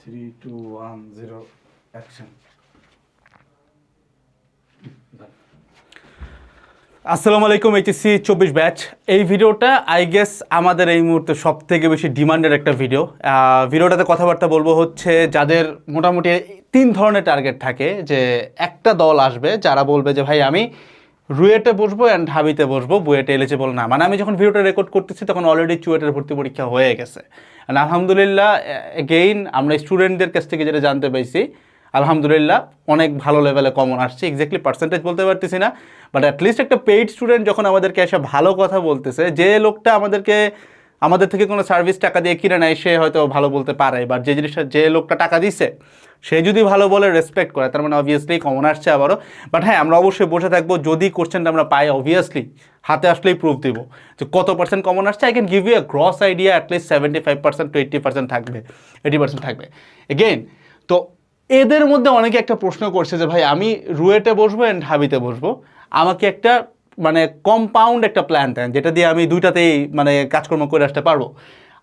Three two one zero action আসসালামু আলাইকুম HSC চব্বিশ ব্যাচ। এই ভিডিওটা আই গেস আমাদের এই মুহূর্তে সব থেকে বেশি ডিমান্ডের একটা ভিডিও। ভিডিওটাতে কথাবার্তা বলব হচ্ছে, যাদের মোটামুটি তিন ধরনের টার্গেট থাকে, যে একটা দল আসবে, যারা বলবে যে, ভাই, আমি রুয়েটে বসবো অ্যান্ড হাবিতে বসবো, বুয়েটে এলিজিবল না। মানে আমি যখন ভিডিওটা রেকর্ড করতেছি, তখন অলরেডি চুয়েটের ভর্তি পরীক্ষা হয়ে গেছে। And আলহামদুলিল্লাহ এগেইন আমরা স্টুডেন্টদের কাছ থেকে যেটা জানতে পাইছি আলহামদুলিল্লাহ অনেক ভালো লেভেলে কমন আসছে। এক্স্যাক্টলি পার্সেন্টেজ বলতে পারতেছি না বাট অ্যাটলিস্ট একটা পেইড স্টুডেন্ট যখন আমাদেরকে এসে ভালো কথা বলতেছে, যে লোকটা আমাদেরকে আমাদের থেকে কোনো সার্ভিস টাকা দিয়ে কিনে নেয়, সে হয়তো ভালো বলতে পারে। বা যে জিনিসটা, যে লোকটা টাকা দিছে, সে যদি ভালো বলে রেসপেক্ট করে, তার মানে অবভিয়াসলি কমন আসছে আবারও। বাট হ্যাঁ আমরা অবশ্যই বসে থাকব, যদি কোশ্চেনটা আমরা পাই অবভিয়াসলি হাতে আসলেই প্রুফ দিব যে কত পার্সেন্ট কমন আসছে। I can give you a gross idea at least seventy five percent to eighty percent থাকবে এইটি পার্সেন্ট থাকবে। এগেইন তো এদের মধ্যে অনেকে একটা প্রশ্ন করছে যে, ভাই, আমি রুয়েটে বসবো অ্যান্ড হাবিতে বসবো? আমাকে একটা মানে কম্পাউন্ড একটা প্ল্যান দেন, যেটা দিয়ে আমি দুইটাতেই মানে কাজকর্ম করে আসতে পারব।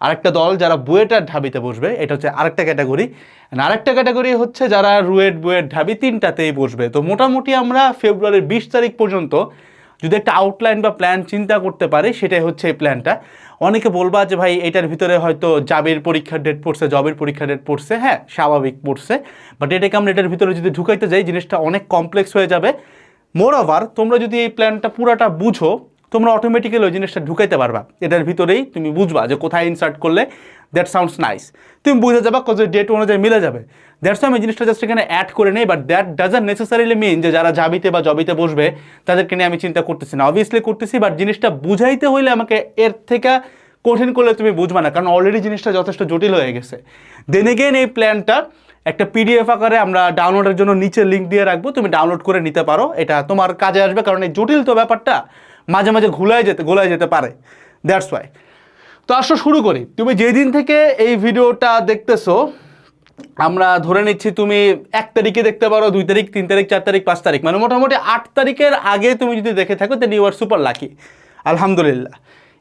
আরেকটা দল যারা বুয়েটার ঢাবিতে বসবে, এটা হচ্ছে আরেকটা ক্যাটাগরি আরেকটা ক্যাটাগরি হচ্ছে যারা রুয়েট, বুয়েট ঢাবি তিনটাতেই বসবে। তো মোটামুটি আমরা ফেব্রুয়ারির বিশ তারিখ পর্যন্ত যদি একটা আউটলাইন বা প্ল্যান চিন্তা করতে পারি, সেটাই হচ্ছে এই প্ল্যানটা অনেকে বলবা যে, ভাই, এটার ভিতরে হয়তো জাবের পরীক্ষার ডেট পড়ছে, জবের পরীক্ষার ডেট পড়ছে। হ্যাঁ স্বাভাবিক পড়ছে। বাট এটাকে আমরা এটার ভিতরে যদি ঢুকাইতে যাই, জিনিসটা অনেক কমপ্লেক্স হয়ে যাবে। মোর ওভার তোমরা যদি এই প্ল্যানটা পুরাটা বুঝো, তোমরা অটোমেটিক্যালি ওই জিনিসটা ঢুকাইতে পারবা। এটার ভিতরেই তুমি বুঝবা যে কোথায় ইনসার্ট করলে দ্যাট সাউন্ডস নাইস তুমি বুঝে যাবা কত ডেট অনুযায়ী মিলে যাবে। দ্যাটস আমি জিনিসটা জাস্ট এখানে অ্যাড করে নেই but that doesn't necessarily mean যে যারা জাবিতে বা জবিতে বসবে, তাদেরকে নিয়ে আমি চিন্তা করতেছি না। অবভিয়াসলি করতেছি বাট জিনিসটা বুঝাইতে হইলে আমাকে এর থেকে কঠিন করলে তুমি বুঝবা না, কারণ অলরেডি জিনিসটা যথেষ্ট জটিল হয়ে গেছে। দেন এগেন এই প্ল্যানটা একটা পিডিএফ আকারে আমরা ডাউনলোডের জন্য নিচে লিঙ্ক দিয়ে রাখব, তুমি ডাউনলোড করে নিতে পারো। এটা তোমার কাজে আসবে, কারণ এই জটিল তো ব্যাপারটা মাঝে মাঝে ঘুলায় যেতে, গোলায় যেতে পারে। দ্যাটস ওয়াই তো আসো শুরু করি। তুমি যেদিন থেকে এই ভিডিওটা দেখতেছো, আমরা ধরে নিচ্ছি তুমি এক তারিখে দেখতে পারো, দুই তারিখ, তিন তারিখ, চার তারিখ, পাঁচ তারিখ। মানে মোটামুটি আট তারিখের আগে তুমি যদি দেখে থাকো then you are super lucky আলহামদুলিল্লাহ।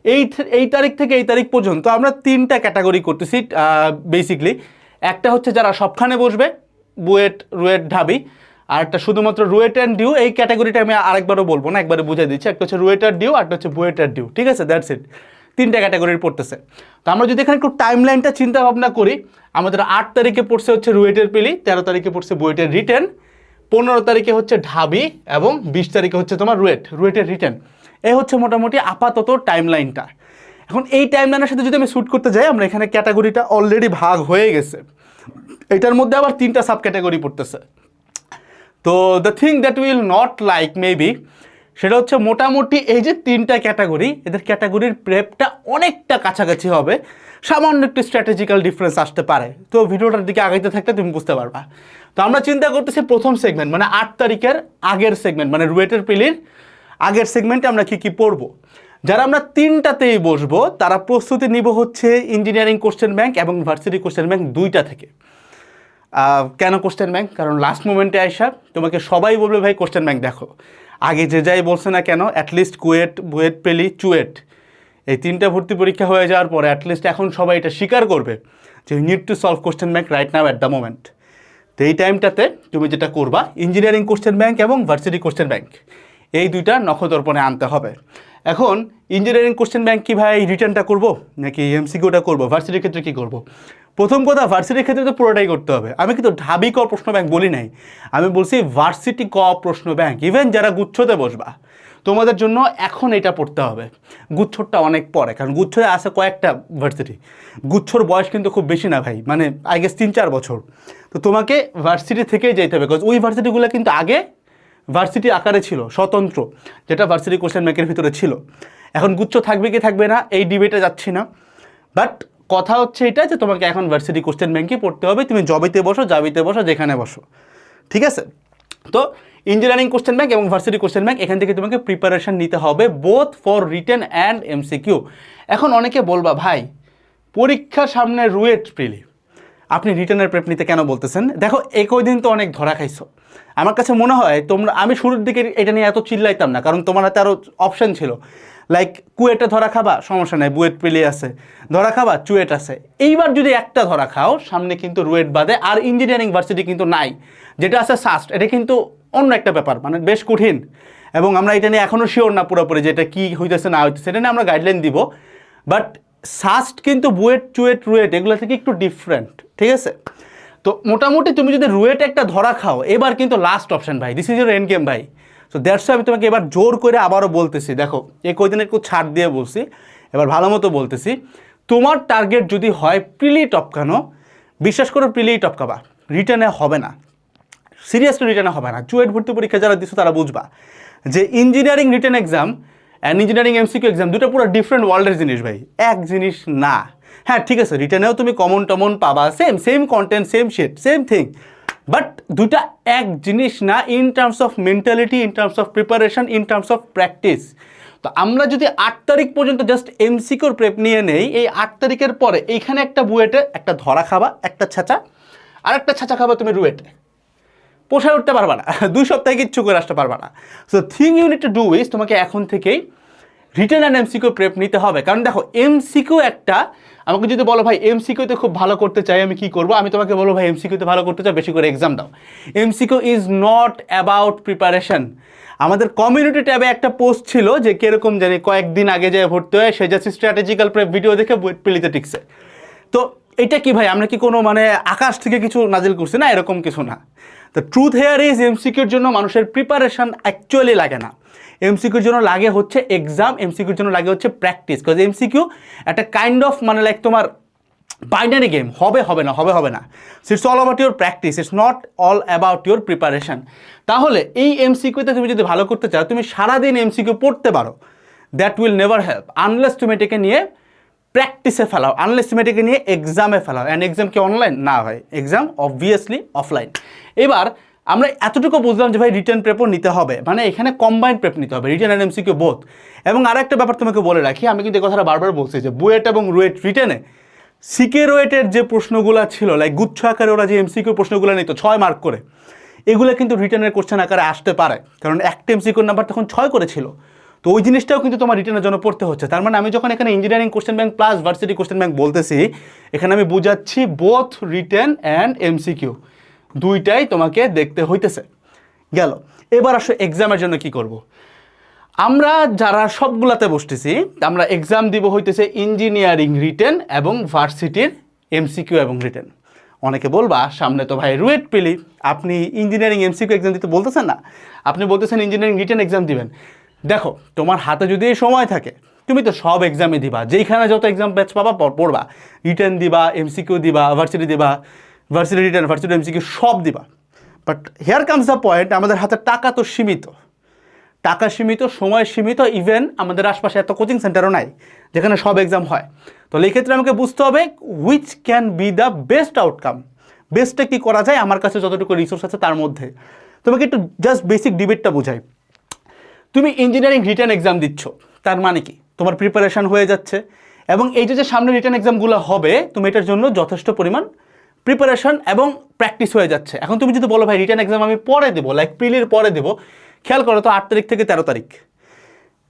এই এই তারিখ থেকে এই তারিখ পর্যন্ত আমরা তিনটা ক্যাটাগরি করতেছি বেসিকলি একটা হচ্ছে যারা সবখানে বসবে, বুয়েট, রুয়েট, ঢাবি, আর একটা শুধুমাত্র রুয়েট অ্যান্ড ডিউ, এই ক্যাটাগরিটা আমি আরেকবারও বলব না, একবারে বুঝিয়ে দিচ্ছি। একটা হচ্ছে রুয়েট আর ডিউ একটা হচ্ছে বুয়েট আর ডিউ, ঠিক আছে? দ্যাটস ইট তিনটা ক্যাটাগরির পড়তেছে। তো আমরা যদি এখানে একটু টাইম লাইনটা চিন্তা ভাবনা করি, আমাদের আট তারিখে পড়ছে হচ্ছে রুয়েটের পিলি তেরো তারিখে পড়ছে বুয়েটের রিটার্ন পনেরো তারিখে হচ্ছে ঢাবি, এবং বিশ তারিখে হচ্ছে তোমার রুয়েট রুয়েটের রিটার্ন এই হচ্ছে মোটামুটি আপাতত টাইম লাইনটা এখন এই টাইম লাইনের সাথে যদি আমি শ্যুট করতে যাই, আমরা এখানে ক্যাটাগরিটা অলরেডি ভাগ হয়ে গেছে। এটার মধ্যে আবার তিনটা সাব ক্যাটাগরি পড়তেছে। তো the thing that will not like maybe সেটা হচ্ছে মোটামুটি এই যে তিনটা ক্যাটাগরি এদের ক্যাটাগরির প্রেপটা অনেকটা কাছাকাছি হবে। সামান্য একটু স্ট্র্যাটেজিক্যাল ডিফারেন্স আসতে পারে। তো ভিডিওটার দিকে আগাইতে থাকলে তুমি বুঝতে পারবা। তো আমরা চিন্তা করতেছি প্রথম সেগমেন্ট মানে আট তারিখের আগের সেগমেন্ট মানে রুয়েটের পিলির আগের সেগমেন্টে আমরা কি কি পড়ব। যারা আমরা তিনটাতেই বসবো, তারা প্রস্তুতি নিব হচ্ছে ইঞ্জিনিয়ারিং কোশ্চেন ব্যাংক এবং ভার্সিটি কোশ্চেন ব্যাংক দুইটা থেকে। কেন কোশ্চেন ব্যাংক কারণ লাস্ট মোমেন্টে আইসা তোমাকে সবাই বলবে, ভাই কোশ্চেন ব্যাংক দেখো। আগে যে যাই বলছে না কেন অ্যাটলিস্ট কুয়েট, বুয়েট, পেলি, চুয়েট, এই তিনটা ভর্তি পরীক্ষা হয়ে যাওয়ার পরে অ্যাটলিস্ট এখন সবাই এটা স্বীকার করবে যে need to solve question bank right now at the moment তো এই টাইমটাতে তুমি যেটা করবা ইঞ্জিনিয়ারিং কোশ্চেন ব্যাংক এবং ভার্সিটি কোশ্চেন ব্যাংক এই দুইটা নখদর্পণে আনতে হবে। এখন ইঞ্জিনিয়ারিং কোশ্চেন ব্যাংক কি ভাই রিটার্নটা করব নাকি এমসিকিউটা করব? ভার্সিটির ক্ষেত্রে কী করব? প্রথম কথা ভার্সিটির ক্ষেত্রে তো পুরোটাই করতে হবে। আমি কিন্তু ঢাবি ক প্রশ্ন ব্যাংক বলি নাই। আমি বলছি ভার্সিটি ক প্রশ্ন ব্যাংক ইভেন যারা গুচ্ছতে বসবা, তোমাদের জন্য এখন এটা পড়তে হবে। গুচ্ছরটা অনেক পরে, কারণ গুচ্ছরে আছে কয়েকটা ভার্সিটি গুচ্ছর বয়স কিন্তু খুব বেশি না ভাই মানে আই গেস তিন চার বছর। তো তোমাকে ভার্সিটি থেকেই যেতে হবে বিকজ ওই ভার্সিটিগুলো কিন্তু আগে ভার্সিটি আকারে ছিল, স্বতন্ত্র, যেটা ভার্সিটি কোশ্চেন ব্যাংকের ভিতরে ছিল। এখন গুচ্ছ থাকবে কি থাকবে না, এই ডিবেটে যাচ্ছি না। বাট কথা হচ্ছে এটা যে তোমাকে এখন ভার্সিটি কোশ্চেন ব্যাংকই পড়তে হবে, তুমি জবিতে বসো জাবিতে বসো, যেখানে বসো। ঠিক আছে? তো ইঞ্জিনিয়ারিং কোশ্চেন ব্যাংক এবং ভার্সিটি কোশ্চেন ব্যাংক এখান থেকে তোমাকে প্রিপারেশন নিতে হবে both for written and MCQ এখন অনেকে বলবা, ভাই, পরীক্ষা সামনে রুয়েট প্রিলি আপনি রিটার্নের প্রেপ নিতে কেন বলতেছেন? দেখো একই দিন তো অনেক ধরা খাইছো। আমার কাছে মনে হয় তোমরা, আমি শুরুর দিকে এটা নিয়ে এত চিল্লাইতাম না, কারণ তোমার হাতে আরও অপশান ছিল। লাইক কুয়েটে ধরা খাবা, সমস্যা নেই, বুয়েট পেলি আছে। ধরা খাবা, চুয়েট আছে। এইবার যদি একটা ধরা খাও, সামনে কিন্তু রুয়েট বাদে, আর ইঞ্জিনিয়ারিং ভার্সিটি কিন্তু নাই। যেটা আছে সাস্ট, এটা কিন্তু অন্য একটা ব্যাপার মানে বেশ কঠিন। এবং আমরা এটা নিয়ে এখনও শিওর না পুরোপুরি যে এটা কী হইতেছে, না হইতেছে, এটা নিয়ে আমরা গাইডলাইন দিব। বাট সাস্ট কিন্তু বুয়েট, চুয়েট, রুয়েট, এগুলো থেকে একটু ডিফারেন্ট ঠিক আছে? তো মোটামুটি তুমি যদি রুয়েট একটা ধরা খাও, এবার কিন্তু লাস্ট অপশন ভাই this is your end game ভাই। সো দ্যাটস আমি তোমাকে এবার জোর করে আবারও বলতেছি, দেখো এই কয়দিন একটু ছাড় দিয়ে বলছি, এবার ভালো মতো বলতেছি। তোমার টার্গেট যদি হয় প্রিলি টপকানো, বিশ্বাস করো প্রিলি টপকাবা রিটার্নে হবে না। সিরিয়াসলি রিটার্নে হবে না। চুয়েট ভর্তি পরীক্ষা যারা দিচ্ছ তারা বুঝবা যে engineering written exam and engineering MCQ exam দুটো পুরো ডিফারেন্ট ওয়ার্ল্ডের জিনিস ভাই। এক জিনিস না। হ্যাঁ ঠিক আছে রিটার্নেও তুমি কমন টমন পাবা। Same same content same set same thing but দুটা এক জিনিস না in terms of mentality in terms of preparation in terms of practice তো আমরা যদি আট তারিখ পর্যন্ত জাস্ট এমসিকিউর প্রেপ নিয়ে নেই, এই আট তারিখের পরে এইখানে একটা বুয়েটে, একটা ধরা খাবা, একটা ছাঁচা, আর একটা ছাঁচা খাবা তুমি রুয়েটে। পোষায় উঠতে পারবা না, দুই সপ্তাহে কিচ্ছু করে আসতে পারবা না। So thing you need to do is তোমাকে এখন থেকেই রিটার্ন অ্যান্ড এমসিকিউ প্রেপ নিতে হবে। কারণ দেখো এমসিকিউ একটা, আমাকে যদি বলো, ভাই এমসিকিউতে খুব ভালো করতে চাই, আমি কি করব? আমি তোমাকে বলব, ভাই এমসিকিউতে ভালো করতে চাই বেশি করে এক্সাম দাও। MCQ is not about preparation আমাদের কমিউনিটি ট্যাবে একটা পোস্ট ছিল যে কীরকম জানি কয়েকদিন আগে যে ভর্তি হয় সে যাচ্ছে স্ট্র্যাটেজিক্যাল প্রেপ ভিডিও দেখে পিলিতে টিকছে। তো এটা কি ভাই, আমরা কি কোনো মানে আকাশ থেকে কিছু নাজিল করছি না? এরকম কিছু না। তো ট্রুথ হেয়ার ইজ এমসিকিউর জন্য মানুষের প্রিপারেশন অ্যাকচুয়ালি লাগে না। এমসিকিউর জন্য লাগে হচ্ছে এক্সাম এমসিকিউর জন্য লাগে হচ্ছে প্র্যাকটিস বিকজ এমসিকিউ একটা কাইন্ড অফ মানে লাইক তোমার বাইনারি গেম হবে হবে না, হবে হবে না। It's all about your practice it's not all about your preparation তাহলে এই এমসিকিউতে তুমি যদি ভালো করতে চাও, তুমি সারাদিন এমসিকিউ পড়তে পারো। That will never help unless তুমি এটাকে নিয়ে প্র্যাকটিসে ফেলাও আনলেস তুমি এটাকে নিয়ে এক্সামে ফেলাও। অ্যান্ড এক্সাম কি অনলাইন না হয়। এক্সাম অবভিয়াসলি অফলাইন এবার আমরা এতটুকু বুঝলাম যে ভাই রিটার্ন প্রেপও নিতে হবে। মানে এখানে কম্বাইন্ড প্রেপ নিতে হবে রিটার্ন অ্যান্ড এমসিকিউ বোথ এবং আরেকটা ব্যাপার তোমাকে বলে রাখি, আমি কিন্তু এই কথাটা বারবার বলছি যে বুয়েট এবং রুয়েট রিটার্নে সিকে রুয়েটের যে প্রশ্নগুলো ছিল লাইক গুচ্ছ আকারে ওরা যে এমসিকিউ প্রশ্নগুলো নিত, ছয় মার্ক করে, এগুলো কিন্তু রিটার্নের কোশ্চেন আকারে আসতে পারে। কারণ একটা এমসিকিউর নাম্বার তখন ছয় করেছিল। তো ওই জিনিসটাও কিন্তু তোমার রিটার্নের জন্য পড়তে হচ্ছে। তার মানে আমি যখন এখানে engineering question bank plus varsity question bank বলতেছি, এখানে আমি বুঝাচ্ছি বোথ রিটার্ন অ্যান্ড এমসিকিউ দুইটাই তোমাকে দেখতে হইতেছে। গেল। এবার আসো এক্সামের জন্য কি করব। আমরা যারা সবগুলাতে বসতেছি, আমরা এক্সাম দিব হইতেছে ইঞ্জিনিয়ারিং রিটেন এবং ভার্সিটির এমসিকিউ এবং রিটেন অনেকে বলবা, সামনে তো ভাই রুয়েট পেলি। আপনি ইঞ্জিনিয়ারিং এমসিকিউ এক্সাম দিতে বলতেছেন না? আপনি বলতেছেন ইঞ্জিনিয়ারিং রিটেন এক্সাম দিবেন। দেখো, তোমার হাতে যদি সময় থাকে, তুমি তো সব এক্সামে দিবা। যেইখানে যত এক্সাম ব্যাচ পাবা পড়বা। রিটার্ন দিবা এমসিকিউ দিবা ভার্সিটি দিবা ভার্সিটি রিটেন ভার্সিটি এমসিকিউ সব দিবা। But here comes the point আমাদের হাতে টাকা তো সীমিত। টাকা সীমিত, সময় সীমিত ইভেন আমাদের আশপাশে এত কোচিং সেন্টারও নাই, যেখানে সব এক্সাম হয়। তো এই ক্ষেত্রে আমাকে বুঝতে হবে which can be the best outcome বেস্টটা কী করা যায়? আমার কাছে যতটুকু রিসোর্স আছে, তার মধ্যে। তোমাকে একটু জাস্ট বেসিক ডিবেটটা বোঝাই। তুমি ইঞ্জিনিয়ারিং রিটার্ন এক্সাম দিচ্ছ। তার মানে কি? তোমার প্রিপারেশন হয়ে যাচ্ছে এবং এই যে সামনে রিটার্ন এক্সামগুলো হবে, তুমি এটার জন্য যথেষ্ট পরিমাণ প্রিপারেশন এবং প্র্যাকটিস হয়ে যাচ্ছে। এখন তুমি যদি বলো, ভাই রিটার্ন এক্সাম আমি পরে দেবো লাইক প্রিলির পরে দেবো, খেয়াল করো তো আট তারিখ থেকে তেরো তারিখ।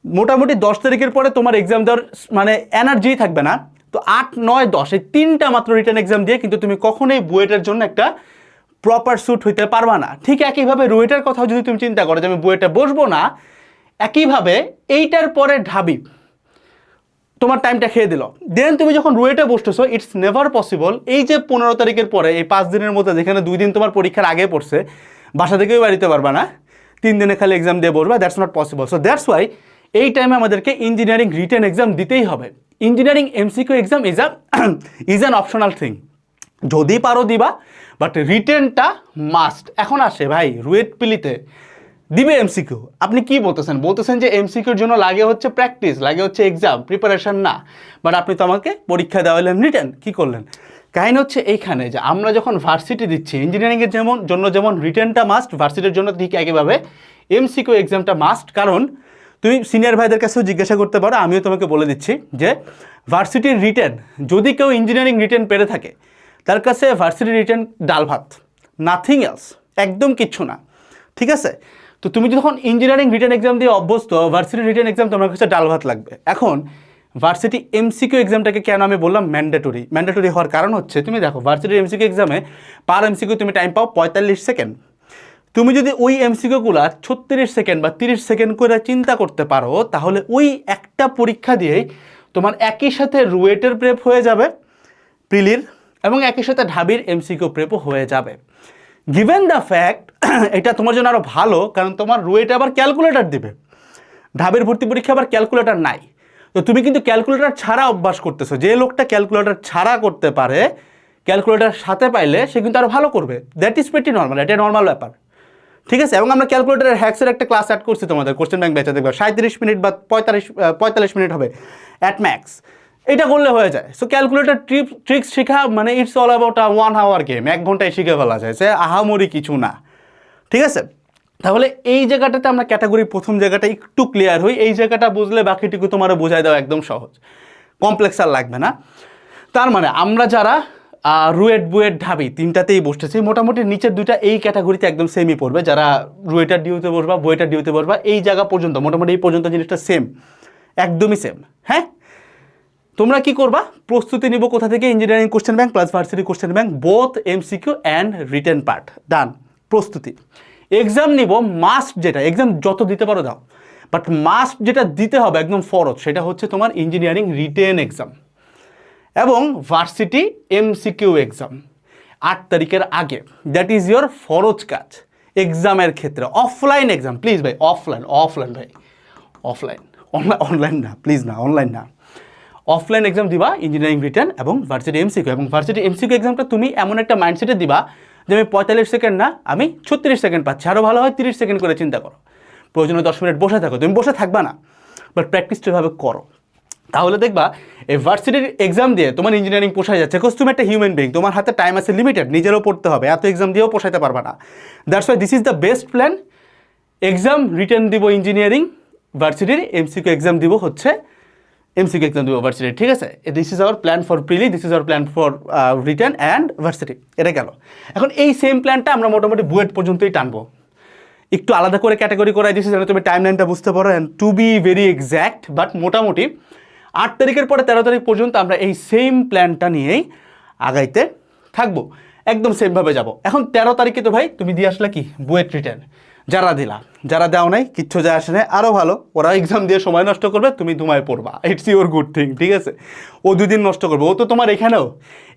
মোটামুটি দশ তারিখের পরে তোমার এক্সাম দেওয়ার মানে এনার্জি থাকবে না। তো আট, নয়, দশ, এই তিনটা মাত্র রিটার্ন এক্সাম দিয়ে কিন্তু তুমি কখনোই বুয়েটের জন্য একটা প্রপার স্যুট হইতে পারবা না। ঠিক একইভাবে রুয়েটের কথাও যদি তুমি চিন্তা করো যে আমি বুয়েটে বসবো না একইভাবে এইটার পরে ঢাবি। তোমার টাইমটা খেয়ে দিল। দেন তুমি যখন রুয়েটে বসতেছো ইটস নেভার পসিবল এই যে পনেরো তারিখের পরে, এই পাঁচ দিনের মধ্যে যেখানে দুই দিন তোমার পরীক্ষার আগে পড়ছে, বাসা থেকেও বাড়িতে পারবা না। তিন দিনে খালি এক্সাম দিয়ে বলবা that's not possible so that's why এই টাইমে আমাদেরকে ইঞ্জিনিয়ারিং রিটেন এক্সাম দিতেই হবে। Engineering MCQ exam is a is an optional thing যদি পারো দিবা বাট রিটেনটা মাস্ট এখন আসে ভাই, রুয়েট পিলিতে। দিবে এমসিকিউ আপনি কি বলতেছেন? বলতেছেন যে এমসিকিউর জন্য লাগে হচ্ছে প্র্যাকটিস লাগে হচ্ছে এক্সাম প্রিপারেশন না। বাট আপনি তো আমাকে পরীক্ষা দেওয়ালেন রিটার্ন কি করলেন? কাহিনী হচ্ছে এইখানে যে আমরা যখন ভার্সিটি দিচ্ছি ইঞ্জিনিয়ারিংয়ের যেমন, জন্য যেমন রিটার্নটা মাস্ট ভার্সিটির জন্য ঠিক একইভাবে এমসিকিউ এক্সামটা মাস্ট কারণ তুমি সিনিয়র ভাইদের কাছেও জিজ্ঞাসা করতে পারো, আমিও তোমাকে বলে দিচ্ছি যে ভার্সিটির রিটার্ন যদি কেউ ইঞ্জিনিয়ারিং রিটার্ন পেরে থাকে, তার কাছে ভার্সিটি রিটার্ন ডাল ভাত নাথিং এলস একদম কিচ্ছু না। ঠিক আছে? তো তুমি যখন ইঞ্জিনিয়ারিং রিটার্ন এক্সাম দিয়ে অভ্যস্ত ভার্সিটি রিটার্ন এক্সাম তোমার কাছে ডাল ভাত লাগবে। এখন ভার্সিটি এমসিকিউ এক্সামটাকে কেন আমি বললাম? ম্যান্ডেটরি ম্যান্ডেটরি হওয়ার কারণ হচ্ছে, তুমি দেখো ভার্সিটি এমসিকিউ এক্সামে পার এমসিকিউ তুমি টাইম পাও পঁয়তাল্লিশ সেকেন্ড তুমি যদি ওই এমসিকিউগুলো ছত্রিশ সেকেন্ড বা তিরিশ সেকেন্ড করে চিন্তা করতে পারো, তাহলে ওই একটা পরীক্ষা দিয়েই তোমার একই সাথে রুয়েটের প্রেপ হয়ে যাবে প্রিলির এবং একই সাথে ঢাবির এমসিকিউ প্রেপও হয়ে যাবে। গিভেন দ্য ফ্যাক্ট এটা তোমার জন্য আরও ভালো, কারণ তোমার রুয়েটে আবার ক্যালকুলেটর দিবে। ঢাবের ভর্তি পরীক্ষা আবার ক্যালকুলেটর নাই। তো তুমি কিন্তু ক্যালকুলেটর ছাড়া অভ্যাস করতেছো। যে লোকটা ক্যালকুলেটর ছাড়া করতে পারে ক্যালকুলেটার সাথে পাইলে সে কিন্তু আরও ভালো করবে। দ্যাট ইজ পেটি নর্মাল এটা নর্মাল ব্যাপার। ঠিক আছে? এবং আমরা ক্যালকুলেটারের হ্যাক্সের একটা ক্লাস অ্যাড করছি তোমাদের কোশ্চেন ব্যাংক ব্যাচে দেখবে। সাঁত্রিশ মিনিট বা পঁয়তাল্লিশ পঁয়তাল্লিশ মিনিট হবে অ্যাট ম্যাক্স এটা করলে হয়ে যায়। সো ক্যালকুলেটার ট্রিপ ট্রিক্স শেখা মানে it's all about a one hour game এক ঘন্টায় শিখে ফেলা যায়। সে আহামরি কিছু না। ঠিক আছে? তাহলে এই জায়গাটাতে আমরা ক্যাটাগরি প্রথম জায়গাটা একটু ক্লিয়ার হই। এই জায়গাটা বুঝলে বাকিটুকু তোমার বোঝাই দেওয়া একদম সহজ। কমপ্লেক্স আর লাগবে না। তার মানে আমরা যারা রুয়েট বুয়েট ঢাবি, তিনটাতেই বসতেছি, মোটামুটি নিচের দুইটা এই ক্যাটাগরিতে একদম সেমই পড়বে। যারা রুয়েটার ডিউতে বসবা, বুয়েটার ডিউতে বসবা, এই জায়গা পর্যন্ত, মোটামুটি এই পর্যন্ত জিনিসটা সেম একদমই সেম হ্যাঁ? তোমরা কি করবা? প্রস্তুতি নিব কোথা থেকে? Engineering question bank plus varsity question bank both MCQ and written part done প্রস্তুতি। এক্সাম নিব মাস্ট যেটা এক্সাম যত দিতে পারো দাও। বাট মাস্ট যেটা দিতে হবে একদম ফরজ, সেটা হচ্ছে তোমার ইঞ্জিনিয়ারিং রিটেন এক্সাম এবং ভার্সিটি এমসিকিউ এক্সাম আট তারিখের আগে। দ্যাট ইজ ইয়োর ফরজ কাজ। এক্সামের ক্ষেত্রে। অফলাইন এক্সাম প্লিজ ভাই অফলাইন অফলাইন ভাই। অফলাইন অনলাইন না প্লিজ না অনলাইন না। অফলাইন এক্সাম দিবা ইঞ্জিনিয়ারিং রিটার্ন এবং ভার্সিটি এমসিকিউ এবং ভার্সিটি এমসিকিউ এক্সামটা তুমি এমন একটা মাইন্ডসেটে দিবা যে আমি পঁয়তাল্লিশ সেকেন্ড না, আমি ছত্রিশ সেকেন্ড পাচ্ছি। আরও ভালো হয় তিরিশ সেকেন্ড করে চিন্তা করো। প্রয়োজনে দশ মিনিট বসে থাকো। তুমি বসে থাকবা না বাট প্র্যাকটিসটা এভাবে করো। তাহলে দেখবা, এই ভার্সিটির এক্সাম দিয়ে তোমার ইঞ্জিনিয়ারিং পোষায় যাচ্ছে। বিকজ তুমি একটা হিউম্যান বিং তোমার হাতে টাইম আছে লিমিটেড নিজেরও পড়তে হবে, এত এক্সাম দিয়েও পোষাইতে পারবে না। That's why this is the best plan exam written দিব ইঞ্জিনিয়ারিং ভার্সিটির এমসিকিউ এক্সাম দিব হচ্ছে এমসিকিউ এক্সাম দিব ভার্সিটি ঠিক আছে? This is our plan for prelim this is our plan for written and varsity এটা গেল। এখন এই সেম প্ল্যানটা আমরা মোটামুটি বুয়েট পর্যন্তই টানবো। একটু আলাদা করে ক্যাটাগরি করাই দিয়েছি যেন তুমি টাইম লাইনটা বুঝতে পারো and to be very exact but মোটামুটি আট তারিখের পরে তেরো তারিখ পর্যন্ত আমরা এই সেম প্ল্যানটা নিয়েই আগাইতে থাকব। একদম সেমভাবে যাব। এখন তেরো তারিখে তো ভাই, তুমি দিয়ে আসলে কি? বুয়েট রিটার্ন যারা দিলা, যারা দেওয়া নাই, কিচ্ছু যায় আসে নাই। আরও ভালো, ওরা এক্সাম দিয়ে সময় নষ্ট করবে, তুমি ধুমায় পড়বা। ইটস ইউর গুড থিং ঠিক আছে? ও দুদিন নষ্ট করবে। ও তো তোমার এখানেও।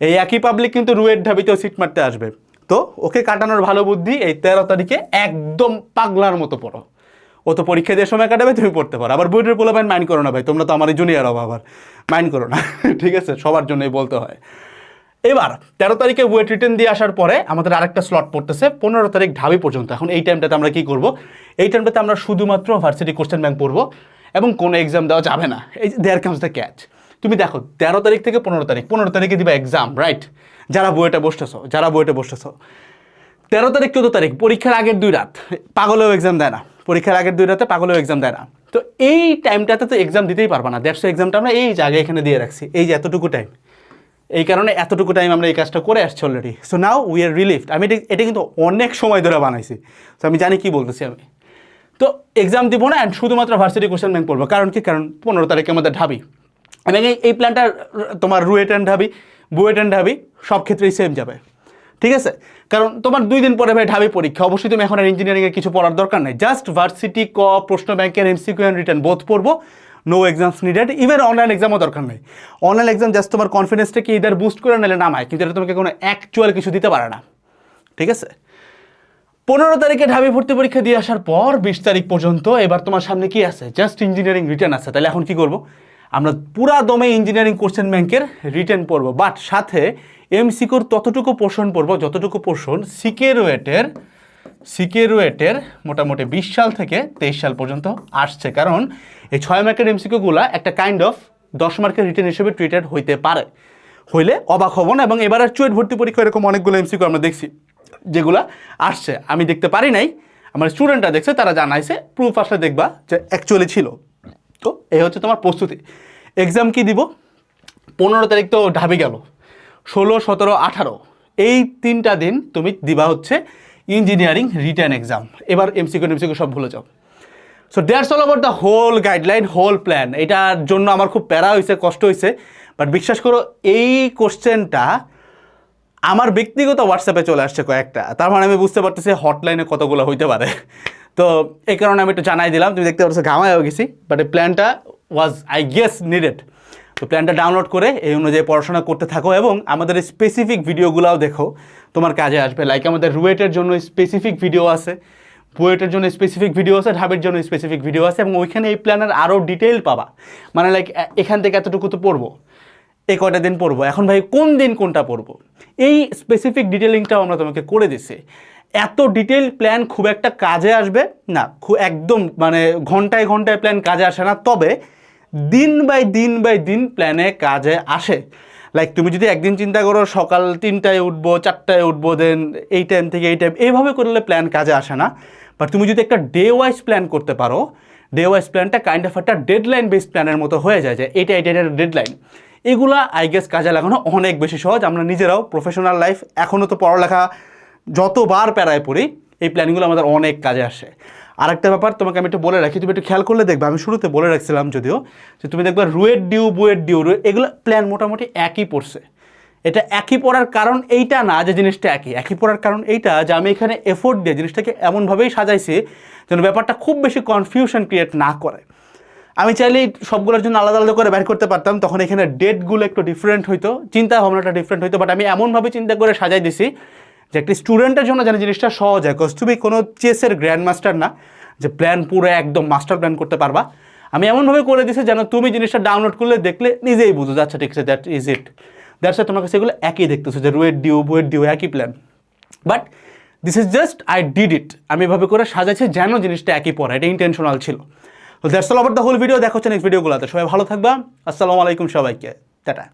এই একই পাবলিক কিন্তু রুয়েট ঢাবিতেও সিট মারতে আসবে। তো ওকে কাটানোর ভালো বুদ্ধি এই তেরো তারিখে একদম পাগলার মতো পড়ো। ও তো পরীক্ষা দিয়ে সময় কাটাবে, তুমি পড়তে পারো। আবার বইটের পোলাপাইন মাইন্ড করো না ভাই, তোমরা তো আমার জুনিয়র হব আবার মাইন্ড করো না, ঠিক আছে? সবার জন্যই বলতে হয়। এবার তেরো তারিখে ওয়েট রিটার্ন দিয়ে আসার পরে আমাদের আরেকটা স্লট পড়তেছে, পনেরো তারিখ ঢাবি পর্যন্ত। এখন এই টাইমটাতে আমরা কি করব? এই টাইমটাতে আমরা শুধুমাত্র ভার্সিটি কোশ্চেন ব্যাংক পড়ব এবং কোনো এক্সাম দেওয়া যাবে না। এই যে দেয়ার কামস দ্য ক্যাচ তুমি দেখো, তেরো তারিখ থেকে পনেরো তারিখ, পনেরো তারিখে দিবা এক্সাম রাইট যারা বইটা বসতেছো, যারা বইটা বসতেছো। তেরো তারিখ, চোদ্দ তারিখ, পরীক্ষার আগের দুই রাত। পাগলেও এক্সাম দেয় না। পরীক্ষার আগের দুই রাতে পাগলেও এক্সাম দেয় না। তো এই টাইমটাতে তো এক্সাম দিতেই পারবা না। দেড়শো এক্সামটা আমরা এই জায়গায় এখানে দিয়ে রাখছি। এই যে এতটুকু টাইম এই কারণে এতটুকু টাইম আমরা এই কাজটা করে আসছি already so now we are relieved আমি এটা কিন্তু অনেক সময় ধরে বানাইছি। তো আমি জানি কি বলতেছি আমি। তো এক্সাম দিব না অ্যান্ড শুধুমাত্র ভার্সিটি কোশ্চেন ব্যাংক পড়ব। কারণ কি? কারণ পনেরো তারিখে আমাদের ঢাবি। এই এই প্ল্যানটা তোমার রুয়েট অ্যান্ড ঢাবি বুয়েট অ্যান্ড ঢাবি, সব ক্ষেত্রেই সেম যাবে। ঠিক আছে? কারণ তোমার দুই দিন পরে ভাই ঢাবি পরীক্ষা। অবশ্যই তুমি এখন আর ইঞ্জিনিয়ারিংয়ের কিছু পড়ার দরকার নেই। জাস্ট ভার্সিটি ক, প্রশ্ন ব্যাংকের এমসিকিউ অ্যান্ড রিটার্ন বোধ পড়ব। No exams needed even online এক্সামও দরকার নেই। অনলাইন এক্সাম জাস্ট তোমার কনফিডেন্সটাকে ইদার বুস্ট করে নিলে নামায়, কিন্তু এটা তোমাকে কোনো অ্যাকচুয়াল কিছু দিতে পারে না। ঠিক আছে? পনেরো তারিখে ঢাবি ভর্তি পরীক্ষা দিয়ে আসার পর বিশ তারিখ পর্যন্ত এবার তোমার সামনে কি আছে? জাস্ট ইঞ্জিনিয়ারিং রিটার্ন আছে। তাহলে এখন কি করব? আমরা পুরা দমে ইঞ্জিনিয়ারিং কোশ্চেন ব্যাংকের রিটার্ন পড়ব। বাট সাথে এমসিকিউর ততটুকু পোর্শন পড়ব, যতটুকু পোর্শন সিকেরোয়েটের সিকেরোয়েটের মোটামুটি বিশ সাল থেকে তেইশ সাল পর্যন্ত আসছে। কারণ এই ছয় মার্কের এমসিকিউগুলো একটা কাইন্ড অফ দশ মার্কের রিটার্ন হিসেবে ট্রিটেড হইতে পারে। হইলে অবাক হব না এবং এবার আর চুয়েট ভর্তি পরীক্ষা এরকম অনেকগুলো এমসিকিউ আমরা দেখছি, যেগুলা আসছে। আমি দেখতে পারি নাই, আমার স্টুডেন্টরা দেখছে, তারা জানাইছে প্রুফ আসলে দেখবা যে অ্যাকচুয়ালি ছিল। তো এই হচ্ছে তোমার প্রস্তুতি। এক্সাম কি দিব? পনেরো তারিখ তো ঢাবি গেল, ষোলো, সতেরো, আঠারো, এই তিনটা দিন তুমি দিবা হচ্ছে ইঞ্জিনিয়ারিং রিটার্ন এক্সাম এবার এমসিকিউ এমসিকিউ সব ভুলে যাও। So that's all about the whole guideline whole plan এটার জন্য আমার খুব প্যারা হয়েছে কষ্ট হয়েছে বাট বিশ্বাস করো, এই কোশ্চেনটা আমার ব্যক্তিগত হোয়াটসঅ্যাপে চলে আসছে কয়েকটা। তার মানে আমি বুঝতে পারতেছি হটলাইনে কতগুলো হইতে পারে। তো এই কারণে আমি একটু জানাই দিলাম, তুমি দেখতে পাচ্ছ ঘামায়ও গেছি। বাট এই প্ল্যানটা ওয়াজ আই গেস নিডেড তো প্ল্যানটা ডাউনলোড করে, এই অনুযায়ী পড়াশোনা করতে থাকো এবং আমাদের স্পেসিফিক ভিডিওগুলোও দেখো। তোমার কাজে আসবে। লাইক আমাদের রুয়েটের জন্য স্পেসিফিক ভিডিও আছে বুয়েটের জন্য স্পেসিফিক ভিডিও আছে ঢাবের জন্য স্পেসিফিক ভিডিও আছে, এবং ওইখানে এই প্ল্যানের আরও ডিটেল পাবা। মানে লাইক এখান থেকে এতটুকু তো পড়ব এই কটা দিন পড়ব, এখন ভাই কোন দিন কোনটা পড়ব? এই স্পেসিফিক ডিটেলিংটাও আমরা তোমাকে করে দিছি। এত ডিটেল প্ল্যান খুব একটা কাজে আসবে না, খুব একদম মানে ঘন্টায় ঘন্টায় প্ল্যান কাজে আসে না, তবে দিন বাই দিন বাই দিন প্ল্যানে কাজে আসে। লাইক তুমি যদি একদিন চিন্তা করো সকাল তিনটায় উঠবো, চারটায় উঠবো দেন এই টাইম থেকে এই টাইম এইভাবে করলে প্ল্যান কাজে আসে না। বাট তুমি যদি একটা ডে ওয়াইজ প্ল্যান করতে পারো ডে ওয়াইজ প্ল্যানটা কাইন্ড অফ একটা ডেডলাইন বেসড প্ল্যানের মতো হয়ে যায় যে এটা এটা এটা ডেডলাইন এগুলা আই গেস কাজে লাগানো অনেক বেশি সহজ। আমরা নিজেরাও প্রফেশনাল লাইফ এখনও তো পড়ালেখা যতবার প্যারায় পড়ি, এই প্ল্যানগুলো আমাদের অনেক কাজে আসে। আরেকটা ব্যাপার, তোমাকে আমি একটু বলে রাখি, তুমি একটু খেয়াল করলে দেখবে, আমি শুরুতে বলে রাখছিলাম যদিও যে তুমি দেখবে রুয়েট ডিউ বুয়েট ডিউ এগুলো প্ল্যান মোটামুটি একই পড়ছে। এটা একই পড়ার কারণ এইটা না যে জিনিসটা একই। একই পড়ার কারণ এইটা যে আমি এখানে এফোর্ট দিয়ে জিনিসটাকে এমনভাবেই সাজাইছি যেন ব্যাপারটা খুব বেশি কনফিউশন ক্রিয়েট না করে। আমি চাইলেই সবগুলোর জন্য আলাদা আলাদা করে বের করতে পারতাম, তখন এখানে ডেটগুলো একটু ডিফারেন্ট হইতো, চিন্তা ভাবনাটা ডিফারেন্ট হইতো বাট আমি এমনভাবে চিন্তা করে সাজাই দিছি যে একটি স্টুডেন্টের জন্য যেন জিনিসটা সহজ হয়। কজ তুমি কোনো চেসের গ্র্যান্ড মাস্টার না, যে প্ল্যান পুরো একদম মাস্টার প্ল্যান করতে পারবা। আমি এমনভাবে করে দিছি যেন তুমি জিনিসটা ডাউনলোড করলে, দেখলে নিজেই বুঝো আচ্ছা ঠিক আছে দ্যাট ইজ ইট দ্যাটস তোমার কাছে এগুলো একই দেখতেছো, যে রুয়েট ডিউ বুয়েট ডিউ একই plan but this is just I did it আমি এভাবে করে সাজাইছি যেন জিনিসটা একই পড়া, এটা ইন্টেনশনাল ছিল। তো দ্যাটস অল আবার দ্য হোল ভিডিও দেখা নেক্সট ভিডিওগুলোতে সবাই ভালো থাকবা। আসসালামু আলাইকুম সবাইকে। টাটা।